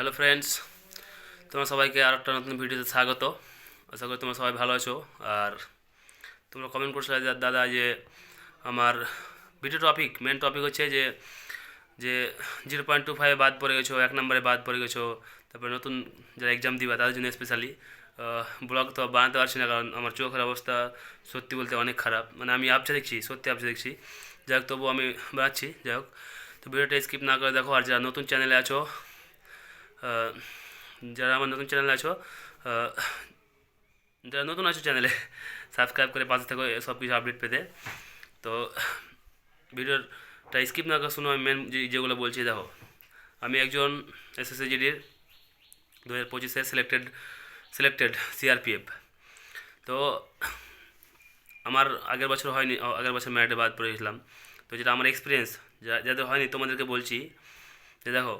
Hello friends, তোমরা সবাইকে আর একটা নতুন ভিডিওতে স্বাগত। আশা করি তোমরা সবাই ভালো আছো। আর তোমরা কমেন্ট করছ যে দাদা যে আমার ভিডিও টপিক মেন টপিক হচ্ছে যে যে জিরো পয়েন্ট টু ফাইভে বাদ পড়ে গেছো, এক নম্বরে বাদ পড়ে গেছো, তারপরে নতুন যারা এক্সাম দিবা তাদের জন্য স্পেশালি ব্লগ তো বানাতে পারছি না কারণ আমার চোখের অবস্থা সত্যি বলতে অনেক খারাপ। মানে আমি আপসে দেখছি, সত্যি আপসে দেখছি। যাই হোক তবুও আমি বানাচ্ছি, যাই হোক। তো ভিডিওটা স্কিপ না করে দেখো, আর যারা নতুন চ্যানেলে আছো যারা আমার নতুন চ্যানেলে আছো যারা নতুন আছো চ্যানেলে সাবস্ক্রাইব করে পাশে থাকো সব কিছু আপডেট পেতে। তো, ভিডিওটা স্কিপ না করে শুনো, আমি মেন যেগুলো বলছি, দেখো। আমি একজন এসএসসিজিডির দু হাজার পঁচিশে সিলেক্টেড সিলেক্টেড সিআরপিএফ তো, আমার আগের বছর হয়নি আগের বছর ম্যারিটে বাদ পড়েছিলাম তো যেটা আমার এক্সপিরিয়েন্স যাদের হয়নি, তোমাদেরকে বলছি যে, দেখো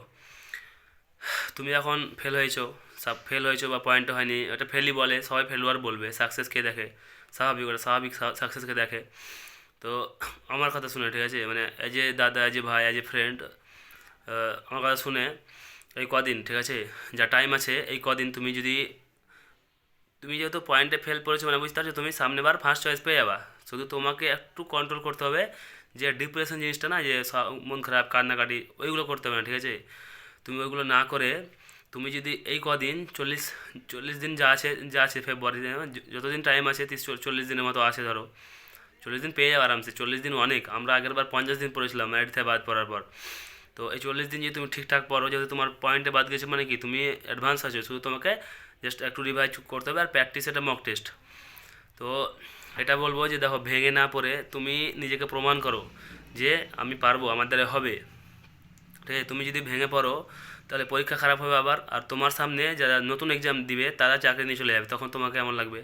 তুমি এখন ফেল হয়েছো সব ফেল হয়েছো বা পয়েন্ট হয়নি, ওটা ফেলই বলে, সবাই ফেলুয়ার বলবে সাকসেস কে দেখে, স্বাভাবিক ওটা স্বাভাবিক সাকসেসকে দেখে। তো আমার কথা শুনে, ঠিক আছে? মানে এজ এ দাদা এজ এ ভাই এজ এ ফ্রেন্ড আমার কথা শুনে এই কদিন, ঠিক আছে? যা টাইম আছে, এই কদিন তুমি যদি, তুমি যেহেতু পয়েন্টে ফেল করেছ মানে বুঝতে পারছ, তুমি সামনেবার ফার্স্ট চয়েস পেয়ে যাবা। শুধু তোমাকে একটু কন্ট্রোল করতে হবে যে ডিপ্রেশন জিনিসটা না, যে মন খারাপ, কান্নাকাটি, ওইগুলো করতে হবে না, ঠিক আছে? তুমি ওইগুলো না করে তুমি যদি এই কদিন চল্লিশ চল্লিশ দিন যা আছে যা আছে ফেব্রুয়ারি যতদিন টাইম আছে তিরিশ, চল- চল্লিশ দিনের মতো আছে ধরো। চল্লিশ দিন পেয়ে যাবে আরামসে, চল্লিশ দিন অনেক। আমরা আগের বার পঞ্চাশ দিন পড়েছিলাম থেকে বাদ পড়ার পর। তো এই চল্লিশ দিন যদি তুমি ঠিকঠাক পড়ো, যেহেতু তোমার পয়েন্টে বাদ গেছে মানে কি, তুমি অ্যাডভান্স আছো, শুধু তোমাকে জাস্ট একটু রিভাইজ করতে হবে আর প্র্যাকটিস এটা মক টেস্ট তো এটা বলব যে দেখো, ভেঙে না পড়ে তুমি নিজেকে প্রমাণ করো যে আমি পারব, আমার দ্বারা হবে। আছে তুমি যদি ভেঙে পড়ো, তাহলে পরীক্ষা খারাপ হবে আবার। আর তোমার সামনে যারা নতুন এক্সাম দিবে, তারা চাকরি নিয়ে চলে যাবে, তখন তোমাকে এমন লাগবে।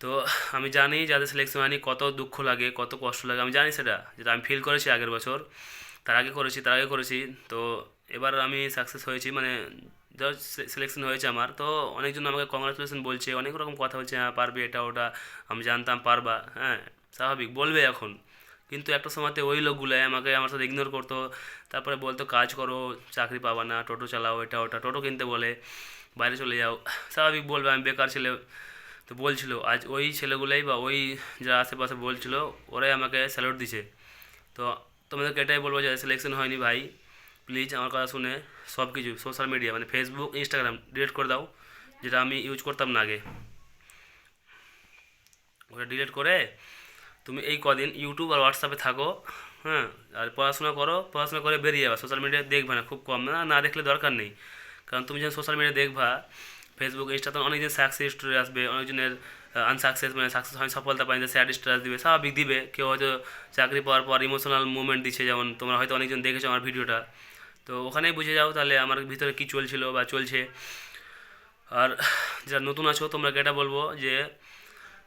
তো আমি জানি যাদের সিলেকশন হয়নি, কত দুঃখ লাগে, কত কষ্ট লাগে। আমি জানি সেটা, যেটা আমি ফিল করেছি আগের বছর। তার আগে করেছি, তার আগে করেছি। তো এবার আমি সাকসেস হয়েছি মানে যা সিলেকশন হয়েছে আমার। তো অনেকজন আমাকে কংগ্রাচুলেশন বলছে, অনেক রকম কথা বলছে হ্যাঁ পারবে এটা, ওটা, আমি জানতাম পারবা। হ্যাঁ স্বাভাবিক, বলবে এখন। কিন্তু একটা সময়তে ওই লোকগুলো আমাকে আমার সাথে ইগনোর করতো। তারপরে বলতো, কাজ করো, চাকরি পাবা না, টোটো চালাও, এটা, ওটা, টোটো কিনতে বলে, বাইরে চলে যাও। স্বাভাবিক বলবে, আমি বেকার ছেলে। তো বলছিল, আজ ওই ছেলেগুলোই বা ওই যারা আশেপাশে বলছিল, ওরাই আমাকে স্যালুট দিছে। তো তোমাদেরকে এটাই বলব যে সিলেকশন হয়নি ভাই। প্লিজ আমার কথা শুনে সব কিছু সোশ্যাল মিডিয়া মানে ফেসবুক ইনস্টাগ্রাম ডিলিট করে দাও, যেটা আমি ইউজ করতাম না আগে। ওটা ডিলিট করে তুমি এই কদিন ইউটিউব আর হোয়াটসঅ্যাপে থাকো হ্যাঁ আর পড়াশোনা করো, পড়াশোনা করে বেরিয়ে যাবে। সোশ্যাল মিডিয়া দেখবে না, খুব কম। না না দেখলে দরকার নেই। কারণ তুমি যখন সোশ্যাল মিডিয়া দেখবা ফেসবুক ইনস্টাতে অনেকজন সাকসেস স্টোরি আসবে, অনেকজনের আনসাকসেস মানে সাকসেস হয়, সফলতা পায়নি স্যাড স্ট্যাটাস দিবে স্বাভাবিক দিবে। কেউ হয়তো চাকরি পাওয়ার পর ইমোশনাল মুভমেন্ট দিচ্ছে, যেমন তোমরা হয়তো অনেকজন দেখেছ আমার ভিডিওটা তো ওখানেই বুঝে যাও তাহলে আমার ভিতরে কী চলছিল বা চলছে। আর যারা নতুন আছো, তোমরা এটা বলব যে,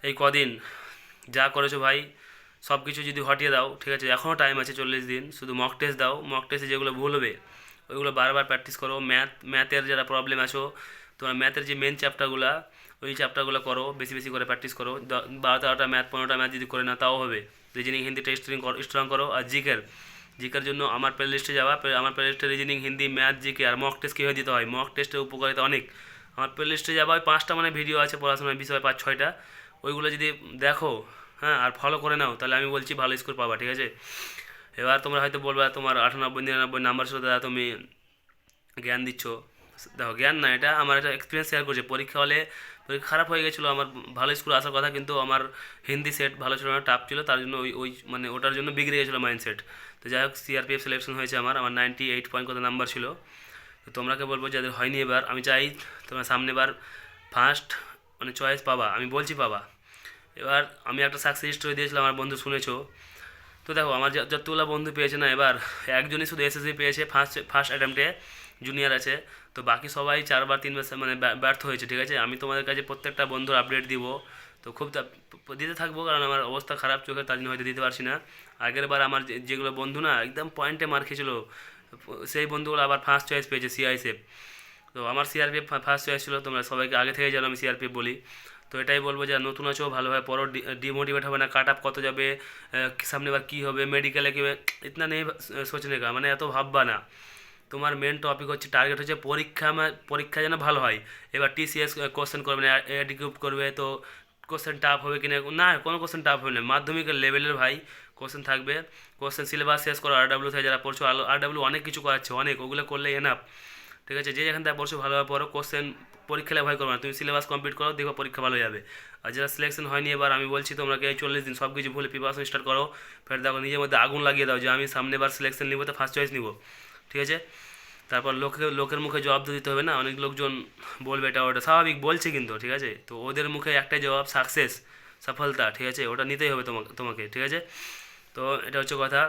এই কদিন যা করেছ ভাই সব কিছু যদি হটিয়ে দাও, ঠিক আছে এখনও টাইম আছে চল্লিশ দিন, শুধু মক টেস্ট দাও মক টেস্টে যেগুলো ভুল হবে, ওইগুলো বারবার প্র্যাকটিস করো ম্যাথ ম্যাথের যারা প্রবলেম আছো, তোমার ম্যাথের যে মেন চ্যাপ্টারগুলো ওই চ্যাপ্টারগুলো করো, বেশি বেশি করে প্র্যাকটিস করো বারো তেরোটা ম্যাথ পনেরোটা ম্যাথ যদি করে না তাও হবে রিজনিং হিন্দি টেস্টিং স্ট্রং করো আর জিকের জিকের জন্য আমার প্লে লিস্টে যাওয়া আমার প্লে লিস্টে রিজনিং হিন্দি ম্যাথ জিকে, আর মক টেস্ট কীভাবে দিতে হয় মক টেস্টের উপকারিতা অনেক, আমার প্লে লিস্টে যাওয়া ওই পাঁচটা মানে ভিডিও আছে, পড়াশোনার বিষয় পাঁচ ছয়টা ওইগুলো যদি দেখো হ্যাঁ আর ফলো করে নাও, তাহলে আমি বলছি ভালো স্কোর পাবা, ঠিক আছে? এবার তোমরা হয়তো বলবা, তোমার আটানব্বই, নিরানব্বই নাম্বার ছিল, দাদা তুমি জ্ঞান দিচ্ছ। দেখো, জ্ঞান না, এটা আমার একটা এক্সপিরিয়েন্স শেয়ার করছে। পরীক্ষা হলে পরীক্ষা খারাপ হয়ে গেছিল, আমার ভালো স্কুল আসার কথা, কিন্তু আমার হিন্দি সেট ভালো ছিল না টাফ ছিল, তার জন্য ওই ওই মানে ওটার জন্য বিগড়ে গেছিল মাইন্ডসেট তো যাই হোক সিআরপিএফ সিলেকশন হয়েছে আমার আমার নাইনটি এইট পয়েন্ট কত নাম্বার ছিল? তো তোমরাকে বলব, যাদের হয়নি এবার, আমি চাই তোমরা সামনেবার ফার্স্ট মানে চয়েস পাবা, আমি বলছি পাবা। এবার আমি একটা সাকসেস স্টোরি দিয়েছিলাম, আমার বন্ধু শুনেছো? তো দেখো, আমার যত- যতগুলো বন্ধু পেয়েছে না, এবার একজনই শুধু এসএসসি পেয়েছে ফার্স্ট ফার্স্ট অ্যাটেম্পটে জুনিয়র আছে। তো বাকি সবাই চারবার, তিনবার মানে ব্যর্থ হয়েছে, ঠিক আছে? আমি তোমাদের কাছে প্রত্যেকটা বন্ধুর আপডেট দিব। তো খুব দিতে থাকব, কারণ আমার অবস্থা খারাপ চোখে, তার জন্য হয়তো দিতে পারছি না। আগের বার আমার যেগুলো বন্ধু না, একদম পয়েন্টে মার খেয়েছিল সেই বন্ধুগুলো আবার ফার্স্ট চয়েস পেয়েছে সিআইসেফ তো আমার সিআরপিএফ ফার্স্ট চয়েস ছিল, তোমরা সবাইকে আগে থেকে জানো আমি সিআরপিএফ বলি। তো এটাই বলব যে নতুন আছো ভালোভাবে পড়ো ডিমোটিভেট হবে না কাট আপ কত যাবে সামনে বার কী হবে মেডিকেলে কী হবে ইতনা নেই সোচনে কা মানে এত ভাববা না। তোমার মেন টপিক হচ্ছে টার্গেট হচ্ছে পরীক্ষা পরীক্ষা যেন ভালো হয়। এবার টিসিএস কোশ্চেন করবে না গ্রুপ করবে, তো কোশ্চেন টাফ হবে কিনা, না, কোনো কোশ্চেন টাফ হবে না মাধ্যমিকের লেভেলের ভাই কোশ্চেন থাকবে। কোশ্চেন সিলেবাস শেষ করো আর ডাব্লিউ থেকে যারা পড়ছো আর ডাব্লিউ অনেক কিছু করাচ্ছে, অনেক, ওগুলো করলে এনাফ ঠিক আছে? যে যেখান থেকে পড়ছো ভালোভাবে পড়ো কোশ্চেন পরীক্ষা ভয় করো না। তুমি সিলেবাস কমপ্লিট করো দেখো পরীক্ষা ভালো যাবে। আর যারা সিলেকশন হয়নি এবার, আমি বলছি এই চল্লিশ দিন সব কিছু ভুলে প্রিপারেশন স্টার্ট করো। ফের দেখো, নিজের মধ্যে আগুন লাগিয়ে দাও যে আমি সামনে বার সিলেকশন নিবো, তো ফার্স্ট চয়েস নিবো। ঠিক আছে? তারপর লোকে লোকের মুখে জবাব তো দিতে হবে না, অনেক লোকজন বলবে এটা ওটা। স্বাভাবিক বলছে কিন্তু, ঠিক আছে? তো ওদের মুখে একটাই জবাব সাকসেস সফলতা, ঠিক আছে? ওটা নিতেই হবে তোমাকে তোমাকে, ঠিক আছে? তো এটা হচ্ছে কথা।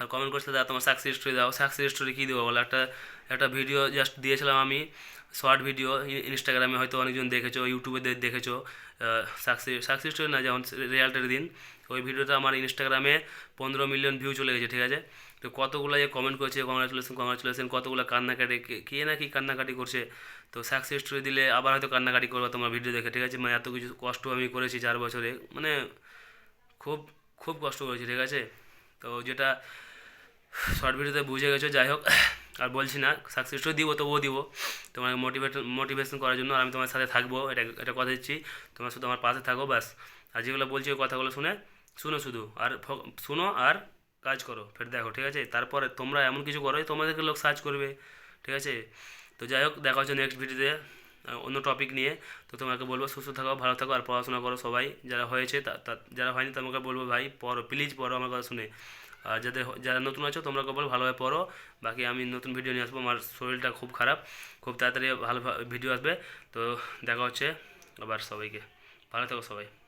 আর কমেন্ট করতে দাও তোমার সাকসেস স্টোরি দাও। সাকসেস স্টোরি কী দেবো বলো? একটা একটা ভিডিও জাস্ট দিয়েছিলাম আমি শর্ট ভিডিও ইনস্টাগ্রামে হয়তো অনেকজন দেখেছ ইউটিউবে দেখেছ সাকসেস সাকসেস না, যেমন রেজাল্টের দিন, ওই ভিডিওটা আমার ইনস্টাগ্রামে পনেরো মিলিয়ন ভিউ চলে গেছে, ঠিক আছে? তো কতগুলো যে কমেন্ট করছে কংগ্রাচুলেশন কংগ্রাচুলেশন কতগুলো কান্নাকাটি, কে না কি কান্নাকাটি করছে, তো সাকসেস স্টোরি দিলে আবার হয়তো কান্নাকাটি করবে তোমার ভিডিও দেখে, ঠিক আছে? মানে এত কিছু কষ্ট আমি করেছি চার বছরে মানে খুব খুব কষ্ট করেছি, ঠিক আছে? তো যেটা শর্ট ভিডিওতে বুঝে গেছো, যাই হোক আর বলছি না সাকসেসও দিব, তবুও দিব। তোমাকে মোটিভেট মোটিভেশন করার জন্য আর আমি তোমার সাথে থাকব, এটা এটা কথা দিচ্ছি। তোমার শুধু আমার পাশে থাকো, ব্যাস। আর যেগুলো বলছি ওই কথাগুলো শুনে শুনো শুধু। আর শুনো আর কাজ করো, ফের দেখো, ঠিক আছে? তারপরে তোমরা এমন কিছু করো তোমাদেরকে লোক সার্চ করবে, ঠিক আছে? তো যাই হোক, দেখা হচ্ছে নেক্সট ভিডিওতে অন্য টপিক নিয়ে। তো তোমাকে বলব সুস্থ থাকো, ভালো থাকো আর পড়াশোনা করো সবাই। যারা হয়েছে যারা হয়নি তোমাকে বলব ভাই, পড়ো প্লিজ পড়ো আমার কথা শুনে। আর যাদের যারা নতুন আছো, তোমরা কপাল ভালোভাবে পড়ো। বাকি আমি নতুন ভিডিও নিয়ে আসব, আমার শরীরটা খুব খারাপ। খুব তাড়াতাড়ি ভালো ভিডিও আসবে। তো দেখা হচ্ছে আবার সবাইকে। ভালো থাকো সবাই।